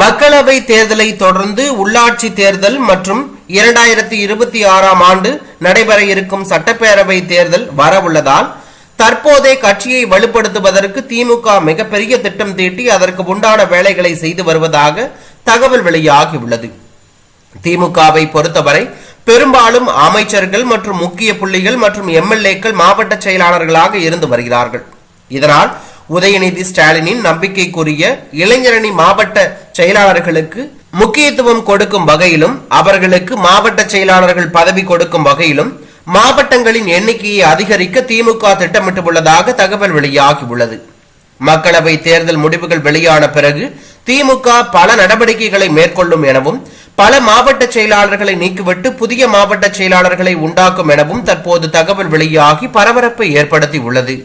மக்களவை தேர்தலை தொடர்ந்து உள்ளாட்சி தேர்தல் மற்றும் இரண்டாயிரத்தி இருபத்தி ஆறாம் ஆண்டு நடைபெற இருக்கும் சட்டப்பேரவை தேர்தல் வரவுள்ளதால் தற்போதே கட்சியை வலுப்படுத்துவதற்கு திமுக மிகப்பெரிய திட்டம் தீட்டி அதற்கு உண்டான வேலைகளை செய்து வருவதாக தகவல் வெளியாகியுள்ளது. திமுகவை பொறுத்தவரை பெரும்பாலும் அமைச்சர்கள் மற்றும் முக்கிய புள்ளிகள் மற்றும் எம்எல்ஏக்கள் மாவட்ட செயலாளர்களாக இருந்து வருகிறார்கள். இதனால் உதயநிதி ஸ்டாலினின் நம்பிக்கைக்குரிய இளைஞரணி மாவட்ட செயலாளர்களுக்கு முக்கியத்துவம் கொடுக்கும் வகையிலும் அவர்களுக்கு மாவட்ட செயலாளர்கள் பதவி கொடுக்கும் வகையிலும் மாவட்டங்களின் எண்ணிக்கையை அதிகரிக்க திமுக திட்டமிட்டுள்ளதாக தகவல் வெளியாகியுள்ளது மக்களவை தேர்தல் முடிவுகள் வெளியான பிறகு திமுக பல நடவடிக்கைகளை மேற்கொள்ளும் எனவும் பல மாவட்ட செயலாளர்களை நீக்கிவிட்டு புதிய மாவட்ட செயலாளர்களை உண்டாக்கும் எனவும் தற்போது தகவல் வெளியாகி பரபரப்பை ஏற்படுத்தி உள்ளது